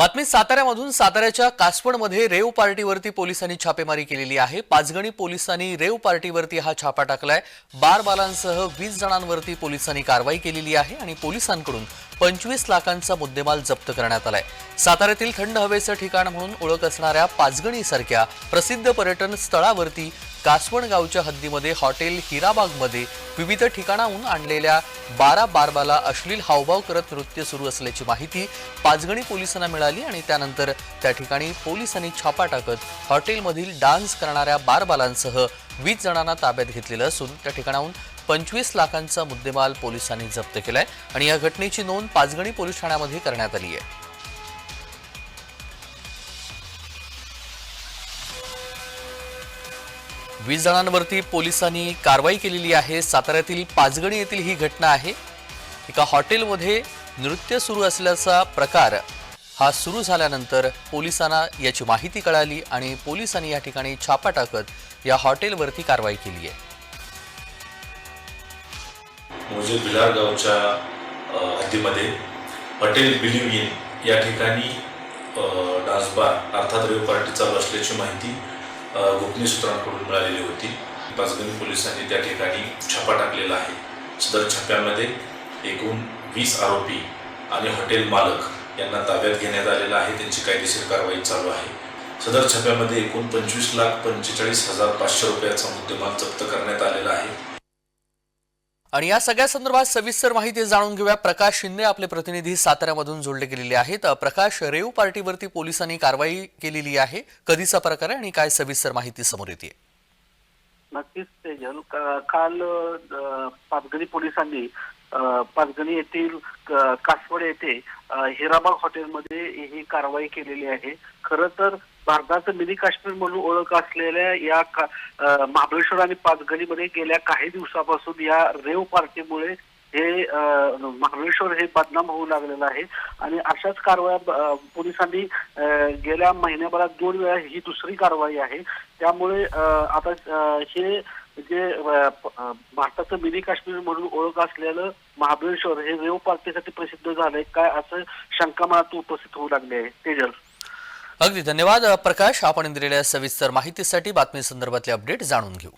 बातमी साताऱ्यामधून साताऱ्याच्या कासवणमध्ये रेव पार्टीवरती पोलिसांनी छापेमारी केलेली आहे. पाचगणी पोलिसांनी रेव पार्टीवरती हा छापा टाकलाय. बार बालांसह वीस जणांवरती पोलिसांनी कारवाई केलेली आहे आणि पोलिसांकडून पंचवीस लाखांचा मुद्देमाल जप्त करण्यात आलाय. साताऱ्यातील थंड हवेचं ठिकाण म्हणून ओळख असणाऱ्या पाचगणीसारख्या प्रसिद्ध पर्यटन स्थळावरती कासवण गावच्या हद्दीमध्ये हॉटेल हिराबागमध्ये विविध ठिकाणाहून आणलेल्या बारा बारबाला अश्लील हावभाव करत नृत्य सुरू असल्याची माहिती पाचगणी पोलिसांना मिळाली आणि त्यानंतर त्या ठिकाणी पोलिसांनी छापा टाकत हॉटेलमधील डान्स करणाऱ्या बारबालांसह वीस जणांना ताब्यात घेतलेलं असून त्या ठिकाणाहून पंचवीस लाखांचा मुद्देमाल पोलिसांनी जप्त केलाय आणि या घटनेची नोंद पाचगणी पोलीस ठाण्यामध्ये करण्यात आली आहे. वीस जणांवरती पोलिसांनी कारवाई केलेली आहे. साताऱ्यातील पाचगणी येथील ही घटना आहे. एका हॉटेलमध्ये नृत्य सुरू असल्याचा प्रकार हा सुरू झाल्यानंतर पोलिसांना याची माहिती कळाली आणि पोलिसांनी या ठिकाणी छापा टाकत या हॉटेलवरती कारवाई केली आहे. म्हणजे मोजे भिलार गावच्या हद्दीमध्ये हॉटेल बिलिव्ह इन या ठिकाणी अ, डान्स बार अर्थात रेव पार्टी चालू असल्याची माहिती गोपनीय सूत्रांकडून मिळालेली होती. पाचगणी पोलिसांनी त्या ठिकाणी छापा टाकलेला आहे. सदर छाप्यामध्ये एकूण वीस आरोपी आणि हॉटेल मालक यांना ताब्यात घेण्यात आलेला आहे. त्यांची कायदेशीर कारवाई चालू आहे. सदर छाप्यामध्ये एकूण पंचवीस लाख पंचेचाळीस हजार पाचशे रुपयाचा मुद्देमाल जप्त करण्यात आलेला आहे. आणि या सगळ्या संदर्भात सविस्तर माहिती जाणून घेऊया. प्रकाश शिंदे आपले प्रतिनिधी साताऱ्यामधून जोडले गेलेले आहेत. प्रकाश रेव पार्टीवरती पोलिसांनी कारवाई केलेली आहे. कधीचा प्रकार आहे आणि काय सविस्तर माहिती समोर येते नक्कीच तेजल काल पाचगणी पोलिसांनी पाचगणी येथील कासवड येथे हिराबाग हॉटेलमध्ये ही कारवाई केलेली आहे. खरं तर भारताचं मिनी काश्मीर म्हणून ओळख असलेल्या या महाबळेश्वर आणि पाचगणीमध्ये गेल्या काही दिवसापासून या रेव पार्टीमुळे हे महाबळेश्वर हे बदनाम होऊ लागलेलं आहे. आणि अशाच कारवाया पोलिसांनी गेल्या महिन्याभरात दोन वेळा ही दुसरी कारवाई आहे. त्यामुळे आता हे जे भारताचं मिनी काश्मीर म्हणून ओळख असलेलं महाबळेश्वर हे रेव पार्टीसाठी प्रसिद्ध झालंय. काय असं शंका मनात उपस्थित होऊ लागले आहे? तेजल. अगदी धन्यवाद प्रकाश. आपण दिलेल्या सविस्तर माहितीसाठी बातमी संदर्भातले अपडेट जाणून घेऊ.